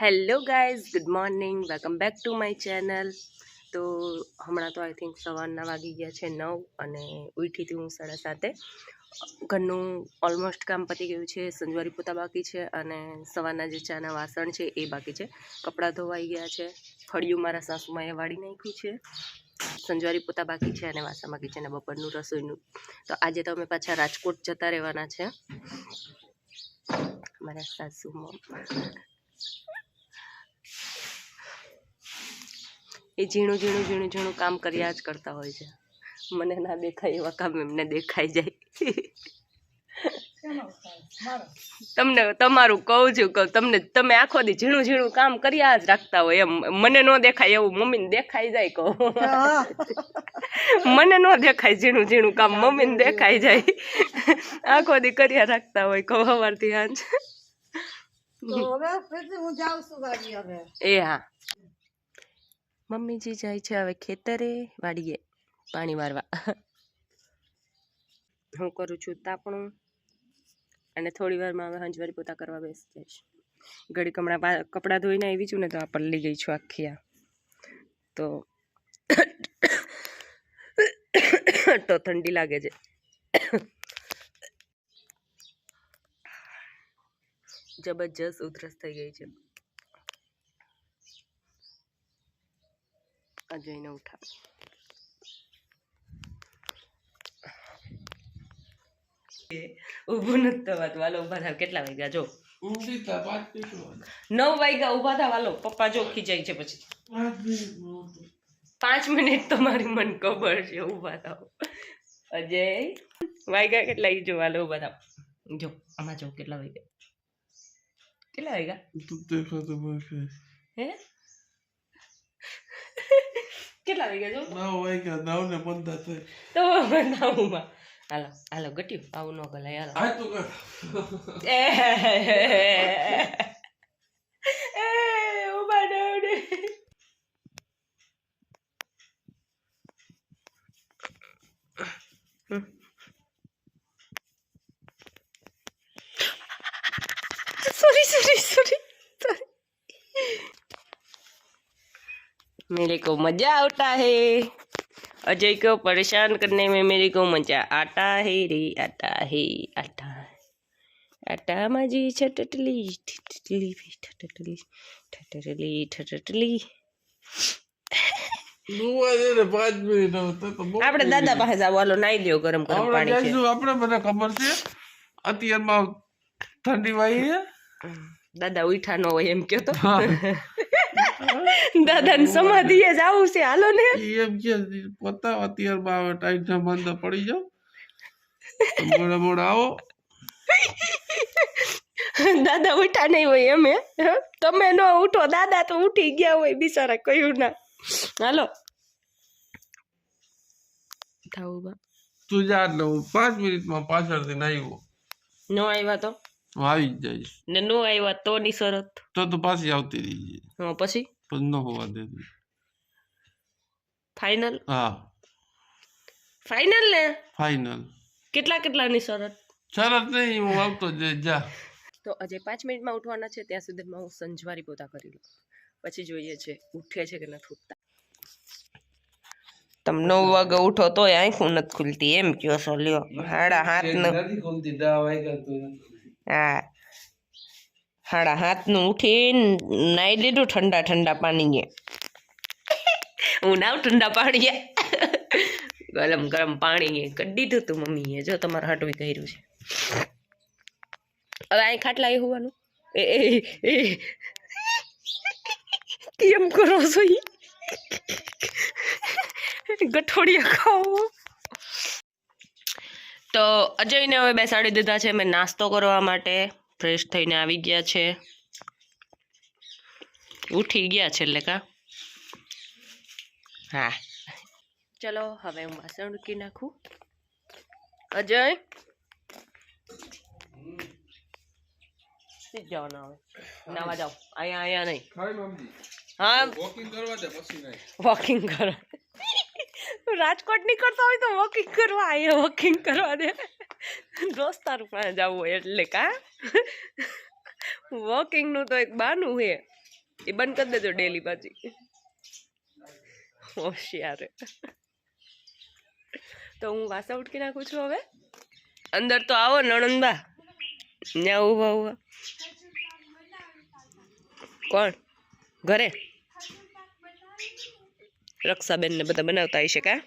Hello guys good morning welcome back to my channel તો હમણાં તો આઈ થિંક સવારના વાગી ગયા છે, નવ, અને ઉઠી હતી હું સાડા સાતે. ઘરનું ઓલમોસ્ટ કામ પતી ગયું છે, સંજવારી પોતા બાકી છે, અને સવારના જે ચાના વાસણ છે એ બાકી છે. કપડાં ધોવાઈ ગયા છે. ફળિયું મારા સાસુમાએ વાળી નાખ્યું છે. સંજવારી પોતા બાકી છે અને વાસણ બાકી છે અને બપોરનું રસોઈનું. તો આજે તો અમે પાછા રાજકોટ જતા રહેવાના છે. મારા સાસુમાં. એ ઝીણું ઝીણું ઝીણું ઝીણું કામ કર્યા જ કરતા હોય છે. મને ના દેખાય એવા કામ એમને દેખાઈ જાય. તમને તમારું કહું છું કહું તમને તમે આખો દી ઝીણું ઝીણું કામ કર્યા જ રાખતા હોય એમ. મને ન દેખાય એવું મમ્મીને દેખાઈ જાય કહું. મને ન દેખાય ઝીણું ઝીણું કામ મમ્મીને દેખાઈ જાય. આખો દી કર્યા રાખતા હોય કહું સવારથી હાંજ એ હા. મમ્મીજી જાય છે હવે ખેતરે, વાડીએ પાણી મારવા હું કરું છું તાપણું અને થોડી વારમાં હવે હંજવારી પોતા કરવા બેસી જઈશ. ઘડી કમળા કપડાં ધોઈને આવી છું ને તો આ પલ્લી ગઈ છું આખી આ. તો તો ઠંડી લાગે છે. જબરજસ્ત ઉધરસ થઈ ગઈ છે. અજયને ઉઠા ઊભું નથી થવાતું. વાલો ઊભા થાવ. કેટલા વાગ્યા? જો. નવ વાગ્યા ઊભા થાવ. વાલો પપ્પા જો ખીજાય છે પછી. પાંચ મિનિટ તમારી મન ખબર છે. ઊભા થાવ. અજય વાગ્યા કેટલા? ઈ જો વાલો ઊભા થાવ. જો આમાં જો કેટલા વાગ્યા? કેટલા વાગ્યા? હે? કેટલા વાગ્યા જો તો નવમાં હાલો હાલો ગટ્યું. આવું ન ગલાય હાલો. તું એ मेरे को मजा आता है अजय को परेशान करने में मेरे को मजा आता है रे आता है आता आता माझी छटटली ठटटली ठटटली ठटटली ठटटली આપણે દાદા પાસે જાવ હાલો નાઈ લ્યો ગરમ ગરમ પાણી છે આપણે મને ખબર છે અત્યારમાં ઠંડી વાય છે દાદા ઉઠા ન હોય એમ કયો તો દાદાને સમાધિએ જ આવું છે. હાલો ને. એમ કે પોતા અત્યારમાં આવે ટાઈટ ના માંદા પડી જાવ મોડા મોડા આવો. દાદા ઉઠા નહીં હોય એમ હે? તમે ન ઉઠો દાદા તો ઉઠી ગયા હોય બિચારા કયું ના. હાલો. થાવું તું જા એટલે હું પાંચ મિનિટમાં પાછળથી નાખ્યો ન આવ્યા તો? હું આવી જ જઈશ. ને ન આવ્યા તો ની શરત. તો તું પાછી આવતી રહી હા પછી? પણ ન હોવા દેતી ફાઇનલ હા ફાઇનલ ને ફાઇનલ કેટલા કેટલાની શરત? શરત નહીં હું આવતો જ જા. તો હજી પાંચ મિનિટમાં ઉઠવાના છે ત્યાં સુધીમાં હું સંજવારી પોતા કરી લઉં. પછી જોઈએ છે ઉઠે છે કે નથી ઉઠતા. તમે નવ વાગે ઉઠો તો આંખું નથી ખુલતી એમ કયો છો લ્યો. હાડા હાથનું. હા. હાડા હાથનું ઉઠીને નાઈ લીધું ઠંડા ઠંડા પાણીએ. હું નાવ ઠંડા પાણીએ. ગરમ ગરમ પાણીએ કરી દીધું તું મમ્મીએ. જો તમારે હાટવી કર્યું છે. હવે અહીં ખાટલા એ હોવાનું. એ કેમ કરો છો ગઠોડિયા ખાઓ. તો અજયને હવે બેસાડી દીધા છે. મેં નાસ્તો કરવા માટે. ફ્રેશ થઈને આવી ગયા છે. ઉઠી ગયા છે એટલે કા? હા. ચલો હવે હું વાસણ ઉકી નાખું. અજય? જવાના હવે. નાવા જાઓ. અહીંયા અહીંયા નહીં. હા. વોકિંગ કરવા દે પછી નહીં. વોકિંગ કરો રાજકોટ નીકળતો હોય તો વોકિંગ કરવા અહીંયા વોકિંગ કરવા દે. દોસ્તાર પાસે જવું હોય એટલે કા? વોકિંગનું તો એક બાનું છે. એ બંધ કરી દેજો ડેલી પાછી હોશિયાર. તો હું વાસા ઉટકી નાખું છું હવે? અંદર તો આવો નણંદબા ન્યા ઊભા ઊભા કોણ? ઘરે? રક્ષાબેન ને બધા બનાવતા હશે કા?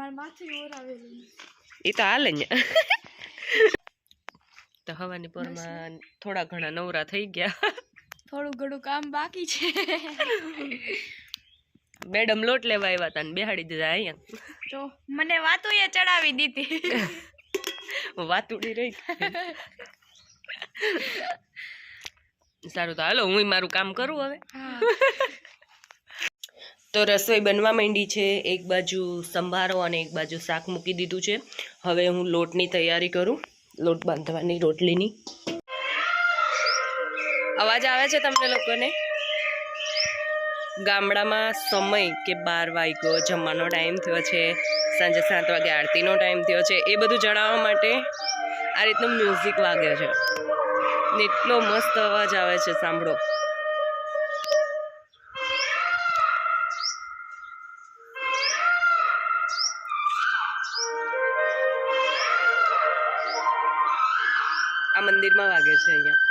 મારા માથે ઓરાવેલી એ તો હાલે ને. તો હવાની પોરમાં થોડા ઘણા નવરા થઈ ગયા. થોડું ઘણું કામ બાકી છે. મેડમ લોટ લેવા આવ્યા હતા ને બેહાડી દીધા અહીંયા. તો મને વાતો એ ચડાવી દીધી. વાતુડી રહી. સારું તો હાલો હું મારું કામ કરું હવે. તો રસોઈ બનવા માંડી છે, એક બાજુ સંભારો અને એક બાજુ શાક મૂકી દીધું છે. હવે હું લોટની તૈયારી કરું, લોટ બાંધવાની, રોટલીની. અવાજ આવે છે તમને લોકોને? ગામડામાં સમય કે બાર વાગ્યો, જમવાનો ટાઈમ થયો છે, સાંજે સાત વાગે આરતીનો ટાઈમ થયો છે, એ બધું જણાવવા માટે આ રીતનું મ્યુઝિક વાગે છે. એટલો મસ્ત અવાજ આવે છે, સાંભળો. આ મંદિરમાં વાગે છે અહીંયા.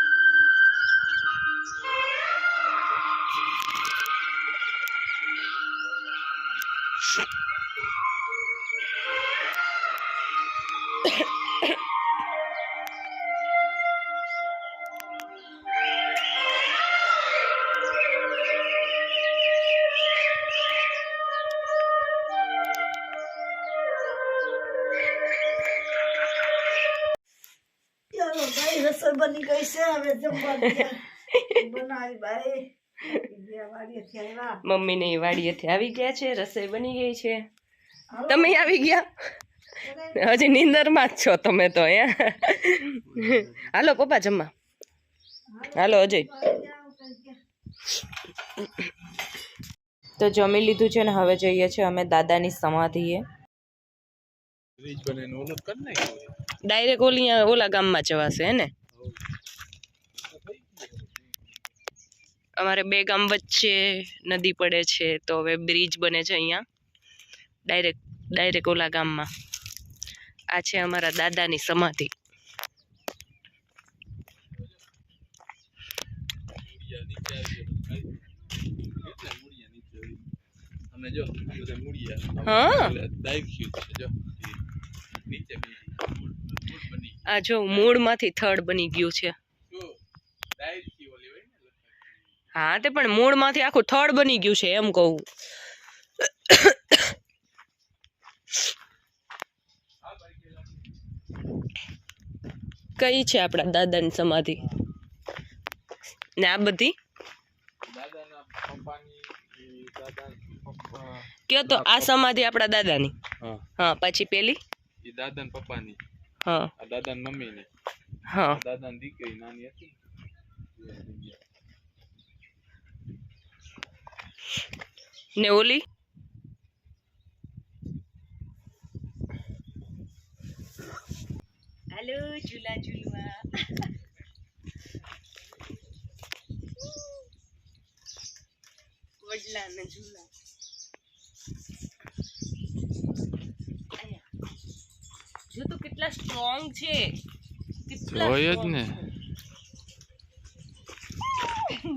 ભાઈ બની ગઈ છે. હવે બનાવી ભાઈ મમ્મી ને વાડીએથી આવી ગયા છે. રસોઈ બની ગઈ છે. તમે આવી ગયા? હજી નીંદરમાં જ છો તમે તો અહીંયા હાલો પપ્પા જમવા. હાલો અજય. તો જમી લીધું છે ને હવે જઈએ છીએ અમે દાદાની સમાધિએ. ડાયરેક્ટ ઓલી ઓલા ગામમાં જવાશે હે ને? અમારે બે ગામ વચ્ચે નદી પડે છે તો હવે બ્રિજ બને છે અહીંયા. ડાયરેક્ટ ડાયરેક્ટ ઓલા ગામમાં. આ છે અમારા દાદાની સમાધિ. હા. નીચે. આ જો મૂળમાંથી થડ બની ગયું છે. હા તે પણ મૂળમાંથી આખું થડ બની ગયું છે એમ કહું. કઈ છે આપણા દાદાની સમાધિ? ને આ બધી? કયો તો આ સમાધિ આપણા દાદાની? હા પછી પેલી? એ પપ્પા ની હા. આ મમ્મી મમ્મીની. હા. આ દાદાની દીકરી નાની હતી. ને ઓલી હાલો ઝૂલા ઝૂલવા વડલાના ઝૂલા અહીંયા. જો તો કેટલા સ્ટ્રોંગ છે? કેટલા જોયો જ ને.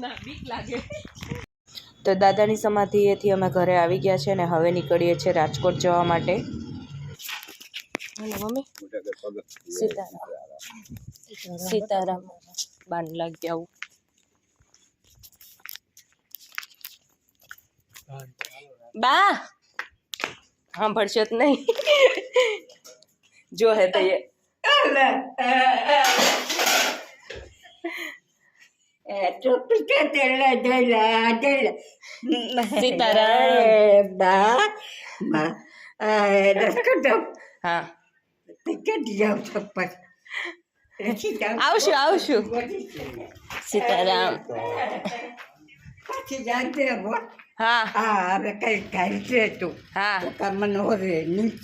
ના બીક લાગે. તો દાદાની સમાધિએથી અમે ઘરે આવી ગયા છે અને હવે નીકળીએ છીએ રાજકોટ જવા માટે. સીતારામ. સીતારામ. બાન લાગી આવું. બા! સાંભળશો જ નહીં. જો હે તો એ સીતારામ હા આવશું આવશું સીતારામ હા હા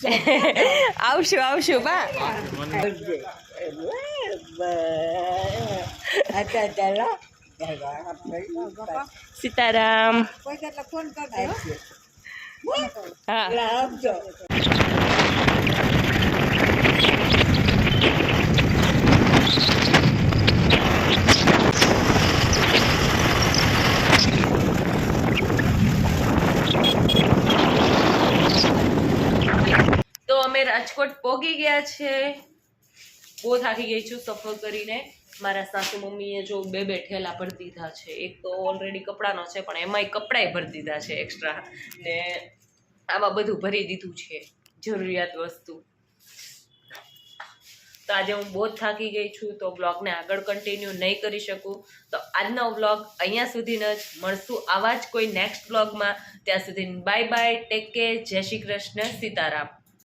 આવશું આવશું બા. સીતારામ. હા આવજો તો અમે રાજકોટ પોગી ગયા છે. બહુ થાકી ગઈ છું સફર કરીને. મારા સાસુ મમ્મીએ જો બે બે ઠેલા ભરી દીધા છે. એક તો ઓલરેડી કપડાનો છે, પણ એમાંય કપડાય ભરી દીધા છે એક્સ્ટ્રા ને આમાં બધું ભરી દીધું છે, જરૂરિયાત વસ્તુ. તો આજે હું બહુ થાકી ગઈ છું, તો બ્લોગને આગળ કન્ટિન્યુ નહીં કરી શકું. તો આજનો બ્લોગ અહીંયા સુધીનો જ. મળશું આવા જ કોઈ નેક્સ્ટ બ્લોગમાં. ત્યાં સુધી બાય બાય ટેક કેર જય શ્રી કૃષ્ણ, સીતારામ.